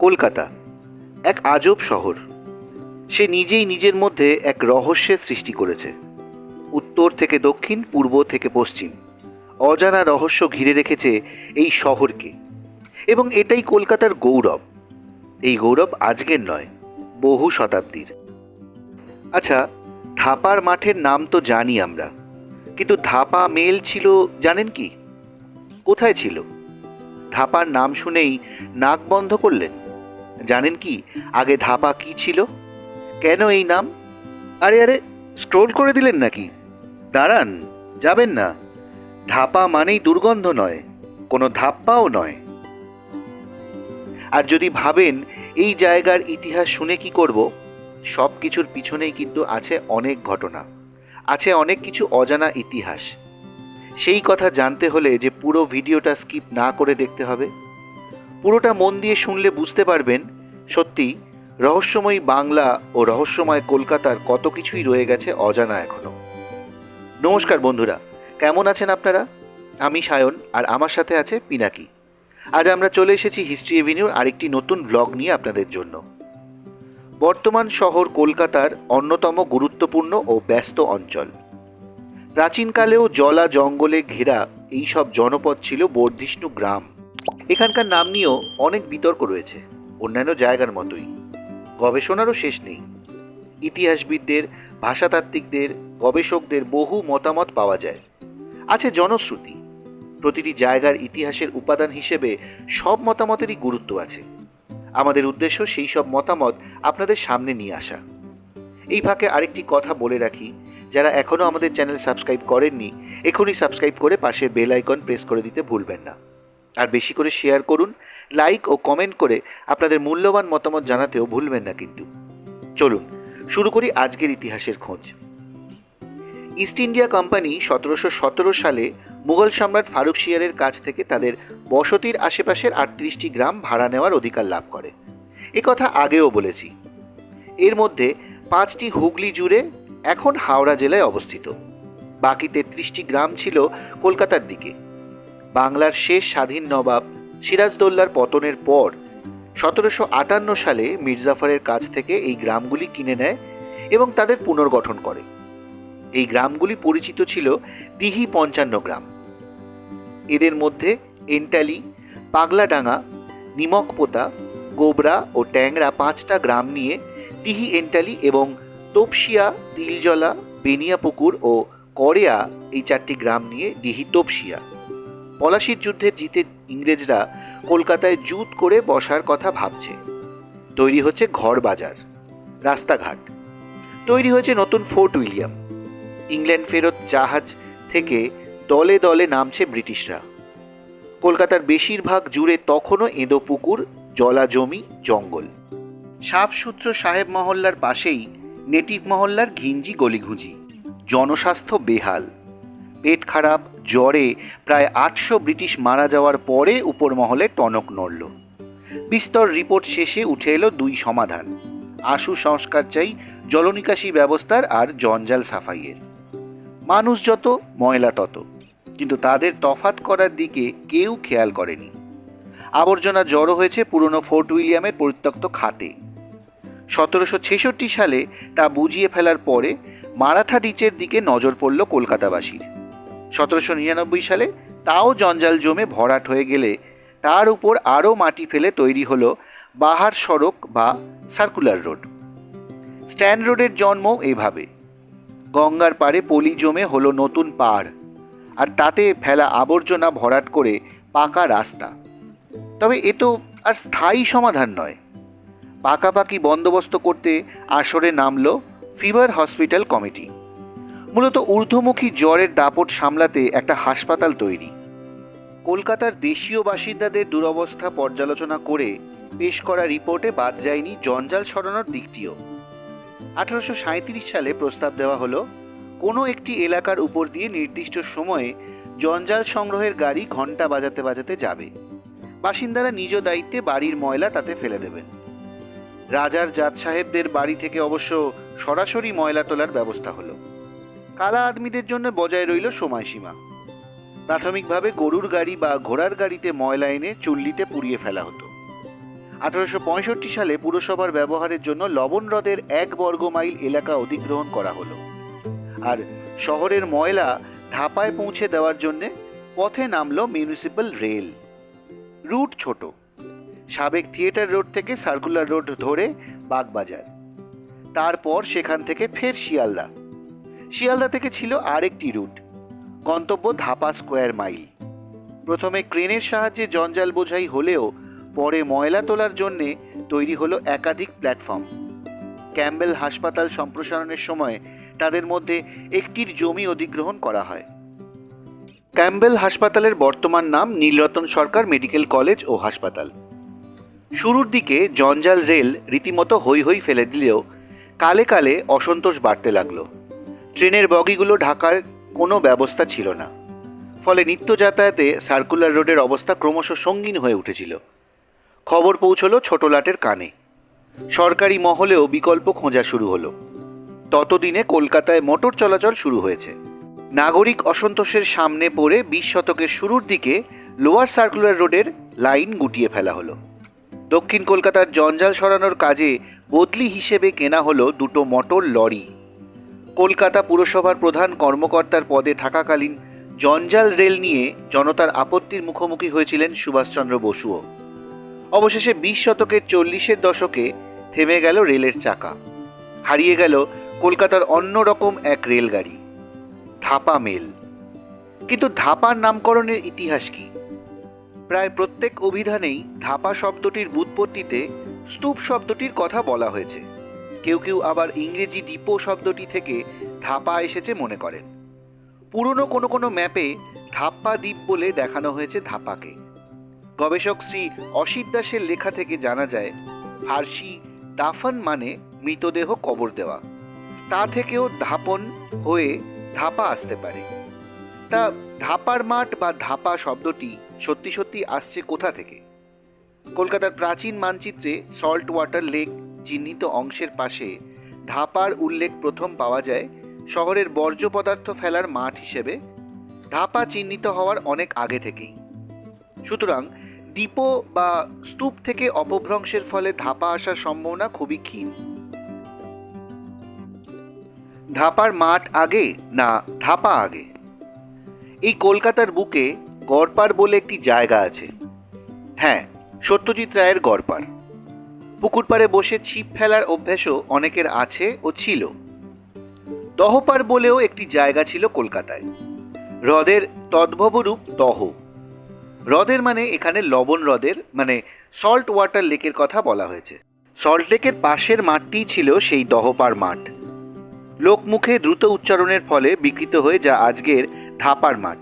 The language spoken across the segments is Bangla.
কলকাতা, এক আজব শহর। সে নিজেই নিজের মধ্যে এক রহস্যের সৃষ্টি করেছে। উত্তর থেকে দক্ষিণ, পূর্ব থেকে পশ্চিম। অজানা রহস্য ঘিরে রেখেছে এই শহরকে। এবং এটাই কলকাতার গৌরব। এই গৌরব আজকের নয়, বহু শতাব্দীর। আচ্ছা ধাপার মাঠের নাম তো জানি আমরা। কিন্তু ধাপা মেল ছিল, জানেন কি? কোথায় ছিল? ধাপার নাম শুনেই নাক বন্ধ করলেন? জানেন কি? আগে ধাপা কি ছিল? কেন এই নাম? আরে আরে, স্ক্রোল করে দিলেন নাকি? দাঁড়ান, যাবেন না। ধাপা মানেই দুর্গন্ধ নয়, কোনো ধাপ্পাও নয়। আর যদি ভাবেন, এই জায়গার ইতিহাস শুনে কি করব? সব কিছুর পিছনেই কিন্তু আছে অনেক ঘটনা, আছে অনেক কিছু অজানা ইতিহাস। সেই কথা জানতে হলে যে পুরো ভিডিওটা স্কিপ না করে দেখতে হবে। পুরোটা মন দিয়ে শুনলে বুঝতে পারবেন, সত্যি, রহস্যময়ী বাংলা ও রহস্যময় কলকাতার কত কিছুই রয়ে গেছে অজানা এখনও নমস্কার বন্ধুরা, কেমন আছেন আপনারা? আমি সায়ন আর আমার সাথে আছে পিনাকি। আজ আমরা চলে এসেছি হিস্ট্রি এভিনিউর আরেকটি নতুন ব্লগ নিয়ে আপনাদের জন্য। বর্তমান শহর কলকাতার অন্যতম গুরুত্বপূর্ণ ও ব্যস্ত অঞ্চল। প্রাচীনকালেও জলা জঙ্গলে ঘেরা এই সব জনপদ ছিল বর্ধিষ্ণু গ্রাম। এখানকার নাম নিয়েও অনেক বিতর্ক রয়েছে, অন্যান্য জায়গার মতোই। গবেষণারও শেষ নেই। ইতিহাসবিদদের, ভাষাতাত্ত্বিকদের, গবেষকদের বহু মতামত পাওয়া যায়। আছে জনশ্রুতি। প্রতিটি জায়গার ইতিহাসের উপাদান হিসেবে সব মতামতেরই গুরুত্ব আছে। আমাদের উদ্দেশ্য সেই সব মতামত আপনাদের সামনে নিয়ে আসা। এই ফাঁকে আরেকটি কথা বলে রাখি, যারা এখনও আমাদের চ্যানেল সাবস্ক্রাইব করেননি, এখনই সাবস্ক্রাইব করে পাশের বেল আইকন প্রেস করে দিতে ভুলবেন না। আর বেশি করে শেয়ার করুন লাইক ও কমেন্ট করে আপনাদের মূল্যবান মতামত জানাতেও ভুলবেন না কিন্তু। চলুন, শুরু করি আজকের ইতিহাসের খোঁজ। ইস্ট ইন্ডিয়া কোম্পানি সতেরোশো সতেরো সালে মুঘল সম্রাট ফারুক শিয়ারের কাছ থেকে তাদের বসতির আশেপাশের আটত্রিশটি গ্রাম ভাড়া নেওয়ার অধিকার লাভ করে। এ কথা আগেও বলেছি। এর মধ্যে পাঁচটি হুগলি জুড়ে এখন হাওড়া জেলায় অবস্থিত। বাকি তেত্রিশটি গ্রাম ছিল কলকাতার দিকে। বাংলার শেষ স্বাধীন নবাব সিরাজদৌল্লার পতনের পর সতেরোশো আটান্ন সালে মির্জাফরের কাছ থেকে এই গ্রামগুলি কিনে নেয় এবং তাদের পুনর্গঠন করে। এই গ্রামগুলি পরিচিত ছিল দিহি পঞ্চান্ন গ্রাম। এদের মধ্যে এন্টালি, পাগলাডাঙ্গা, নিমকপোতা, গোবরা ও ট্যাংরা পাঁচটা গ্রাম নিয়ে দিহি এন্টালি এবং তোপসিয়া, তিলজলা, বেনিয়াপুকুর ও করেয়া এই চারটি গ্রাম নিয়ে ডিহি তোপসিয়া। পলাশির যুদ্ধে জিতে ইংরেজরা কলকাতায় জুত করে বসার কথা ভাবছে। তৈরি হচ্ছে ঘর বাজার, রাস্তাঘাট। তৈরি হয়েছে নতুন ফোর্ট উইলিয়াম। ইংল্যান্ড ফেরত জাহাজ থেকে দলে দলে নামছে ব্রিটিশরা। কলকাতার বেশিরভাগ জুড়ে তখনও এঁদো পুকুর, জলা জমি, জঙ্গল। সাফসূত্র সাহেব মহল্লার পাশেই নেটিভ মহল্লার ঘিঞ্জি গলিঘুঁজি। জনস্বাস্থ্য বেহাল। পেট খারাপ, জ্বরে প্রায় আটশো ব্রিটিশ মারা যাওয়ার পরে উপর মহলে টনক নড়ল। বিস্তর রিপোর্ট শেষে উঠে এলো দুই সমাধান, আশু সংস্কার চাই, জলনিকাশি ব্যবস্থার আর জঞ্জাল সাফাইয়ের। মানুষ যত, ময়লা তত, কিন্তু তাদের তফাত করার দিকে কেউ খেয়াল করেনি। আবর্জনা জড়ো হয়েছে পুরনো ফোর্ট উইলিয়ামের পরিত্যক্ত খাতে। সতেরোশো ছেষট্টি সালে তা বুঝিয়ে ফেলার পরে মারাঠা ডিচের দিকে নজর পড়ল কলকাতাবাসীর। সতেরোশো নিরানব্বই সালে তাও জঞ্জাল জমে ভরাট হয়ে গেলে তার উপর আরও মাটি ফেলে তৈরি হলো বাহার সড়ক বা সার্কুলার রোড। স্ট্যান্ড রোডের জন্ম এভাবে। গঙ্গার পাড়ে পলি জমে হলো নতুন পাড় আর তাতে ফেলা আবর্জনা ভরাট করে পাকা রাস্তা। তবে এ তো আর স্থায়ী সমাধান নয়। পাকাপাকি বন্দোবস্ত করতে আসরে নামল ফিভার হসপিটাল কমিটি। মূলত ঊর্ধ্বমুখী জ্বরের দাপট সামলাতে একটা হাসপাতাল তৈরি। কলকাতার দেশীয় বাসিন্দাদের দুরবস্থা পর্যালোচনা করে পেশ করা রিপোর্টে বাদ যায়নি জঞ্জাল সরানোর দিকটিও। আঠারোশো সালে প্রস্তাব দেওয়া হলো, কোনো একটি এলাকার উপর দিয়ে নির্দিষ্ট সময়ে জঞ্জাল সংগ্রহের গাড়ি ঘণ্টা বাজাতে বাজাতে যাবে। বাসিন্দারা নিজ দায়িত্বে বাড়ির ময়লা তাতে ফেলে দেবেন। রাজার জাত সাহেবদের বাড়ি থেকে অবশ্য সরাসরি ময়লা তোলার ব্যবস্থা হলো। কালা আদমিদের জন্য বজায় রইল সময়সীমা। প্রাথমিকভাবে গরুর গাড়ি বা ঘোড়ার গাড়িতে ময়লা এনে চুল্লিতে পুড়িয়ে ফেলা হতো। আঠারোশো পঁয়ষট্টি সালে পুরসভার ব্যবহারের জন্য লবণ হ্রদের এক বর্গ মাইল এলাকা অধিগ্রহণ করা হলো। আর শহরের ময়লা ধাপায় পৌঁছে দেওয়ার জন্যে পথে নামল মিউনিসিপ্যাল রেল। রুট ছোট। সাবেক থিয়েটার রোড থেকে সার্কুলার রোড ধরে বাগবাজার। তারপর সেখান থেকে ফের শিয়ালদা। শিয়ালদা থেকে ছিল আরেকটি রুট, গন্তব্য ধাপা স্কোয়ার মাইল। প্রথমে ক্রেনের সাহায্যে জঞ্জাল বোঝাই হলেও পরে ময়লা তোলার জন্যে তৈরি হলো একাধিক প্ল্যাটফর্ম। ক্যাম্বেল হাসপাতাল সম্প্রসারণের সময় তাদের মধ্যে একটির জমি অধিগ্রহণ করা হয়। ক্যাম্বেল হাসপাতালের বর্তমান নাম নীলরতন সরকার মেডিকেল কলেজ ও হাসপাতাল। শুরুর দিকে জঞ্জাল রেল রীতিমতো হৈ হৈ ফেলে দিলেও কালে কালে অসন্তোষ বাড়তে লাগল। ট্রেনের বগিগুলো ঢাকার কোনো ব্যবস্থা ছিল না। ফলে নিত্য যাতায়াতে সার্কুলার রোডের অবস্থা ক্রমশ সঙ্গীন হয়ে উঠেছিল। খবর পৌঁছলো ছোটলাটের কানে। সরকারি মহলেও বিকল্প খোঁজা শুরু হলো। ততদিনে কলকাতায় মোটর চলাচল শুরু হয়েছে। নাগরিক অসন্তোষের সামনে পড়ে বিশ শতকের শুরুর দিকে লোয়ার সার্কুলার রোডের লাইন গুটিয়ে ফেলা হলো। দক্ষিণ কলকাতার জঞ্জাল সরানোর কাজে বদলি হিসেবে কেনা হলো দুটো মোটর লরি। কলকাতা পুরসভার প্রধান কর্মকর্তার পদে থাকাকালীন জঞ্জাল রেল নিয়ে জনতার আপত্তির মুখোমুখি হয়েছিলেন সুভাষচন্দ্র বসুও। অবশেষে বিশ শতকের চল্লিশের দশকে থেমে গেল রেলের চাকা। হারিয়ে গেল কলকাতার অন্যরকম এক রেলগাড়ি, ধাপা মেল। কিন্তু ধাপার নামকরণের ইতিহাস কি? প্রায় প্রত্যেক অভিধানেই ধাপা শব্দটির বুৎপত্তিতে স্তূপ শব্দটির কথা বলা হয়েছে। কেউ কেউ আবার ইংরেজি ডিপো শব্দটি থেকে ধাপা এসেছে মনে করেন। পুরনো কোনো কোনো ম্যাপে ধাপ্পা দ্বীপ বলে দেখানো হয়েছে ধাপাকে গবেষক শ্রী অসিত দাসের লেখা থেকে জানা যায়, ফার্সি দাফন মানে মৃতদেহ কবর দেওয়া। তা থেকেও ধাপন হয়ে ধাপা আসতে পারে। তা ধাপার মাঠ বা ধাপা শব্দটি সত্যি সত্যি আসছে কোথা থেকে? কলকাতার প্রাচীন মানচিত্রে সল্ট ওয়াটার লেক চিহ্নিত অংশের পাশে ধাপার উল্লেখ প্রথম পাওয়া যায় শহরের বর্জ্য পদার্থ ফেলার মাঠ হিসেবে। ধাপা চিহ্নিত হওয়ার অনেক আগে থেকেই। সুতরাং ডিপো বা স্তূপ থেকে অপভ্রংশের ফলে ধাপা আসার সম্ভাবনা খুবই ক্ষীণ। ধাপার মাঠ আগে না ধাপা আগে? এই কলকাতার বুকে গড়পাড় বলে একটি জায়গা আছে। হ্যাঁ সত্যজিৎ রায়ের গড়পাড়। পুকুর পাড়ে বসে ছিপ ফেলার অভ্যাসও অনেকের আছে ও ছিল। দহপাড় বলেও একটি জায়গা ছিল কলকাতায়। হ্রদের তদ্ভব রূপ দহ। হ্রদের মানে এখানে লবণ হ্রদের মানে সল্ট ওয়াটার লেকের কথা বলা হয়েছে। সল্ট লেকের পাশের মাঠটিই ছিল সেই দহপাড় মাঠ। লোকমুখে দ্রুত উচ্চারণের ফলে বিকৃত হয়ে যা আজকের ধাপার মাঠ।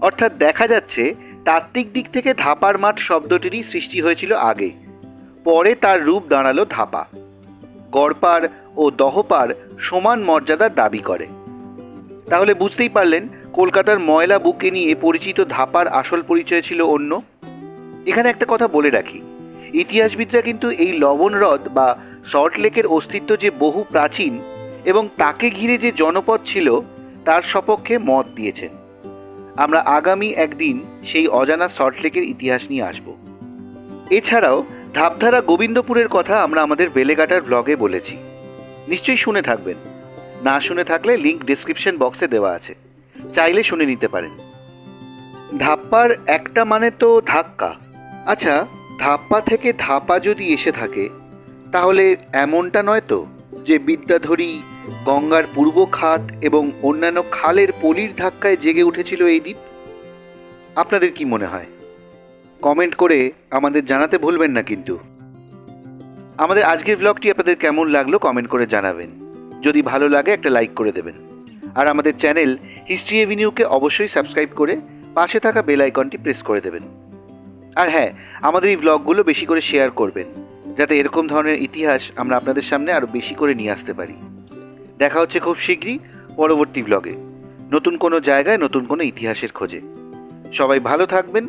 অর্থাৎ দেখা যাচ্ছে, তাত্ত্বিক দিক থেকে ধাপার মাঠ শব্দটিরই সৃষ্টি হয়েছিল আগে। পরে তার রূপ দাঁড়াল ধাপা। গড়পার ও দহপার সমান মর্যাদার দাবি করে। তাহলে বুঝতেই পারলেন কলকাতার ময়লা বুকে নিয়ে পরিচিত ধাপার আসল পরিচয় ছিল অন্য। এখানে একটা কথা বলে রাখি, ইতিহাসবিদরা কিন্তু এই লবণ হ্রদ বা সল্ট লেকের অস্তিত্ব যে বহু প্রাচীন এবং তাকে ঘিরে যে জনপদ ছিল, তার সপক্ষে মত দিয়েছেন। আমরা আগামী একদিন সেই অজানা সল্টলেকের ইতিহাস নিয়ে আসব। এছাড়াও ধাপধারা গোবিন্দপুরের কথা আমরা আমাদের বেলেঘাটার ব্লগে বলেছি। নিশ্চয়ই শুনে থাকবেন। না শুনে থাকলে লিঙ্ক ডিসক্রিপশন বক্সে দেওয়া আছে। চাইলে শুনে নিতে পারেন। ধাপ্পার একটা মানে তো ধাক্কা। আচ্ছা ধাপ্পা থেকে ধাপা যদি এসে থাকে, তাহলে এমনটা নয় তো যে বিদ্যাধরী গঙ্গার পূর্ব খাত এবং অন্যান্য খালের পলির ধাক্কায় জেগে উঠেছিল এই দ্বীপ? আপনাদের কি মনে হয়? কমেন্ট করে আমাদের জানাতে ভুলবেন না কিন্তু। আমাদের আজকের ব্লগটি আপনাদের কেমন লাগল কমেন্ট করে জানাবেন। যদি ভালো লাগে একটা লাইক করে দেবেন। আর আমাদের চ্যানেল হিস্ট্রি এভিনিউকে অবশ্যই সাবস্ক্রাইব করে পাশে থাকা বেল আইকনটি প্রেস করে দেবেন। আর হ্যাঁ আমাদের এই ব্লগগুলো বেশি করে শেয়ার করবেন, যাতে এরকম ধরনের ইতিহাস আমরা আপনাদের সামনে আরও বেশি করে নিয়ে আসতে পারি। দেখা হচ্ছে খুব শীঘ্রই পরবর্তী ব্লগে নতুন কোনো জায়গায় নতুন কোনো ইতিহাসের খোঁজে। সবাই ভালো থাকবেন